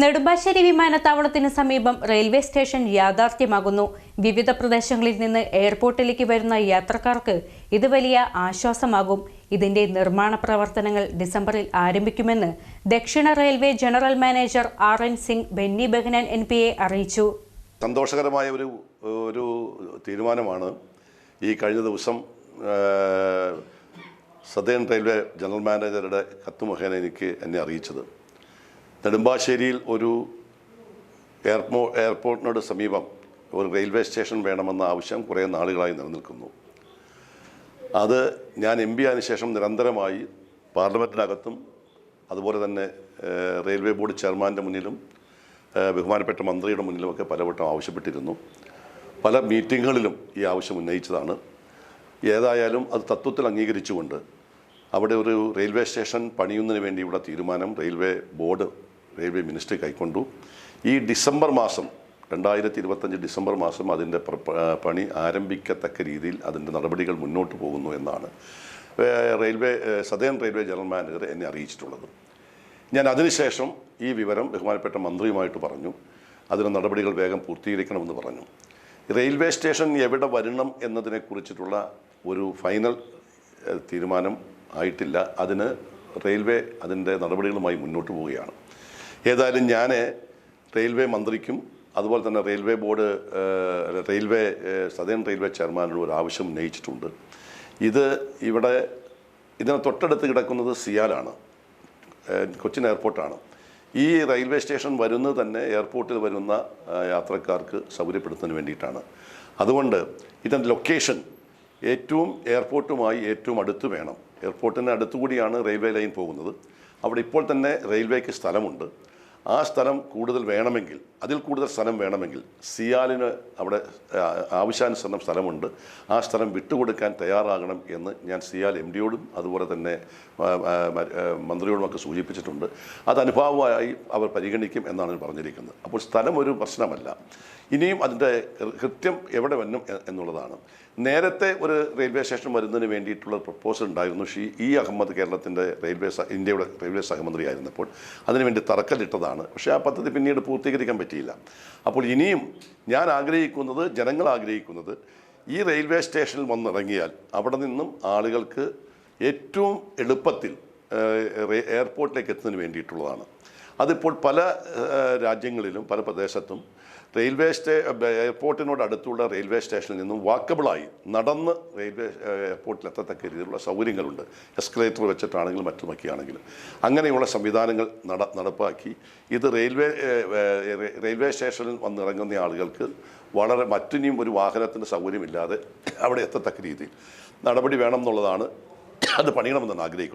നെടുമ്പാശ്ശേരി വിമാനത്താവളത്തിന് സമീപം railway station യാഥാർത്ഥ്യമാകുന്നു. വിവിധ പ്രദേശങ്ങളിൽ നിന്ന് എയർപോർട്ടിലേക്ക് വരുന്ന യാത്രക്കാർക്ക് ഇത് വലിയ ആശ്വാസമാകും. ഇതിന്റെ നിർമ്മാണ പ്രവർത്തനങ്ങൾ ഡിസംബറിൽ ആരംഭിക്കുമെന്ന് ദക്ഷിണ railway general manager R N Singh Benny Behanan N P A അറിയിച്ചു. സന്തോഷകരമായ ഒരു ഒരു തീരുമാനമാണ് ഈ കഴിഞ്ഞ ദിവസം സദേൺ റെയിൽവേ ജനറൽ മാനേജറുടെ കത്ത് മുഖേന എനിക്ക് എന്നെ അറിയിച്ചത്. നെടുമ്പാശ്ശേരിയിൽ ഒരു എയർപോ എയർപോർട്ടിനോട് സമീപം ഒരു റെയിൽവേ സ്റ്റേഷൻ വേണമെന്ന ആവശ്യം കുറേ നാളുകളായി നിലനിൽക്കുന്നു. അത് ഞാൻ എം പി ആയതിനു ശേഷം നിരന്തരമായി പാർലമെന്റിനകത്തും അതുപോലെ തന്നെ റെയിൽവേ ബോർഡ് ചെയർമാന്റെ മുന്നിലും ബഹുമാനപ്പെട്ട മന്ത്രിയുടെ മുന്നിലുമൊക്കെ പലവട്ടം ആവശ്യപ്പെട്ടിരുന്നു. പല മീറ്റിങ്ങുകളിലും ഈ ആവശ്യം ഉന്നയിച്ചതാണ്. ഏതായാലും അത് തത്വത്തിൽ അംഗീകരിച്ചുകൊണ്ട് അവിടെ ഒരു റെയിൽവേ സ്റ്റേഷൻ പണിയുന്നതിന് വേണ്ടിയുള്ള തീരുമാനം റെയിൽവേ ബോർഡ് റെയിൽവേ മിനിസ്ട്രി കൈക്കൊണ്ടു. ഈ ഡിസംബർ മാസം രണ്ടായിരത്തി ഇരുപത്തഞ്ച് ഡിസംബർ മാസം അതിന്റെ പണി ആരംഭിക്കത്തക്ക രീതിയിൽ അതിന്റെ നടപടികൾ മുന്നോട്ട് പോകുന്നു എന്നാണ് railway southern railway general manager എന്നെ അറിയിച്ചിട്ടുള്ളത്. ഞാൻ അതിനുശേഷം ഈ വിവരം ബഹുമാനപ്പെട്ട മന്ത്രിയുമായിട്ട് പറഞ്ഞു. അതിന് നടപടികൾ വേഗം പൂർത്തീകരിക്കണമെന്ന് പറഞ്ഞു. റെയിൽവേ സ്റ്റേഷൻ എവിടെ വരണം എന്നതിനെക്കുറിച്ചിട്ടുള്ള ഒരു ഫൈനൽ തീരുമാനം ആയിട്ടില്ല. അതിന് റെയിൽവേ അതിന്റെ നടപടികളുമായി മുന്നോട്ട് പോവുകയാണ്. ഏതായാലും ഞാൻ റെയിൽവേ മന്ത്രിക്കും അതുപോലെ തന്നെ railway board railway southern railway ചെയർമാനോട് ഒരു ആവശ്യം ഉന്നയിച്ചിട്ടുണ്ട്. ഇത് ഇവിടെ ഇതിനെ തൊട്ടടുത്ത് കിടക്കുന്നത് സിയാലാണ് കൊച്ചിൻ എയർപോർട്ടാണ്. ഈ റെയിൽവേ സ്റ്റേഷൻ വരുന്നത് തന്നെ എയർപോർട്ടിൽ വരുന്ന യാത്രക്കാർക്ക് സൗകര്യപ്പെടുത്തുന്നതിന് വേണ്ടിയിട്ടാണ്. അതുകൊണ്ട് ഇതിന്റെ ലൊക്കേഷൻ ഏറ്റവും എയർപോർട്ടുമായി ഏറ്റവും അടുത്ത് വേണം. എയർപോർട്ടിന് അടുത്തുകൂടിയാണ് റെയിൽവേ ലൈൻ പോകുന്നത്. അവിടെ ഇപ്പോൾ തന്നെ റെയിൽവേക്ക് സ്ഥലമുണ്ട്. ആ സ്ഥലം കൂടുതൽ വേണമെങ്കിൽ അതിൽ കൂടുതൽ സ്ഥലം വേണമെങ്കിൽ സിയാലിന് അവിടെ ആവശ്യാനുസരണം സ്ഥലമുണ്ട്. ആ സ്ഥലം വിട്ടുകൊടുക്കാൻ തയ്യാറാകണം എന്ന് ഞാൻ സിയാൽ എം ഡിയോടും അതുപോലെ തന്നെ മന്ത്രിയോടുമൊക്കെ സൂചിപ്പിച്ചിട്ടുണ്ട്. അത് അനുഭാവമായി അവർ പരിഗണിക്കും എന്നാണ് പറഞ്ഞിരിക്കുന്നത്. അപ്പോൾ സ്ഥലം ഒരു പ്രശ്നമല്ല. ഇനിയും അതിന്റെ കൃത്യം എവിടെ വന്നും എന്നുള്ളതാണ്. നേരത്തെ ഒരു റെയിൽവേ സ്റ്റേഷൻ വരുന്നതിന് വേണ്ടിയിട്ടുള്ള പ്രപ്പോസൽ ഉണ്ടായിരുന്നു. ഷീ ഇ അഹമ്മദ് കേരളത്തിന്റെ റെയിൽവേ ഇന്ത്യയുടെ റെയിൽവേ സഹമന്ത്രി ആയിരുന്നപ്പോൾ അതിനുവേണ്ടി തറക്കല്ലിട്ടതാണ്. പക്ഷേ ആ പദ്ധതി പിന്നീട് പൂർത്തീകരിക്കാൻ പറ്റിയില്ല. അപ്പോൾ ഇനിയും ഞാൻ ആഗ്രഹിക്കുന്നത് ജനങ്ങൾ ആഗ്രഹിക്കുന്നത് ഈ റെയിൽവേ സ്റ്റേഷനിൽ വന്നിറങ്ങിയാൽ അവിടെ നിന്നും ആളുകൾക്ക് ഏറ്റവും എളുപ്പത്തിൽ എയർപോർട്ടിലേക്ക് എത്തുന്നതിന് വേണ്ടിയിട്ടുള്ളതാണ്. അതിപ്പോൾ പല രാജ്യങ്ങളിലും പല പ്രദേശത്തും റെയിൽവേ സ്റ്റേ എയർപോർട്ടിനോട് അടുത്തുള്ള റെയിൽവേ സ്റ്റേഷനിൽ നിന്നും വാക്കബിളായി നടന്ന് റെയിൽവേ എയർപോർട്ടിൽ എത്തത്തക്ക രീതിയിലുള്ള സൗകര്യങ്ങളുണ്ട്. എസ്കലേറ്റർ വെച്ചിട്ടാണെങ്കിലും മറ്റുമൊക്കെയാണെങ്കിലും. അങ്ങനെയുള്ള സംവിധാനങ്ങൾ നട നടപ്പാക്കി. ഇത് റെയിൽവേ റെയിൽവേ സ്റ്റേഷനിൽ വന്നിറങ്ങുന്ന ആളുകൾക്ക് വളരെ മറ്റിനിയും ഒരു വാഹനത്തിന്റെ സൗകര്യമില്ലാതെ അവിടെ എത്തത്തക്ക രീതിയിൽ നടപടി വേണം എന്നുള്ളതാണ് അത് പണിയണമെന്നാണ് ആഗ്രഹിക്കുന്നത്.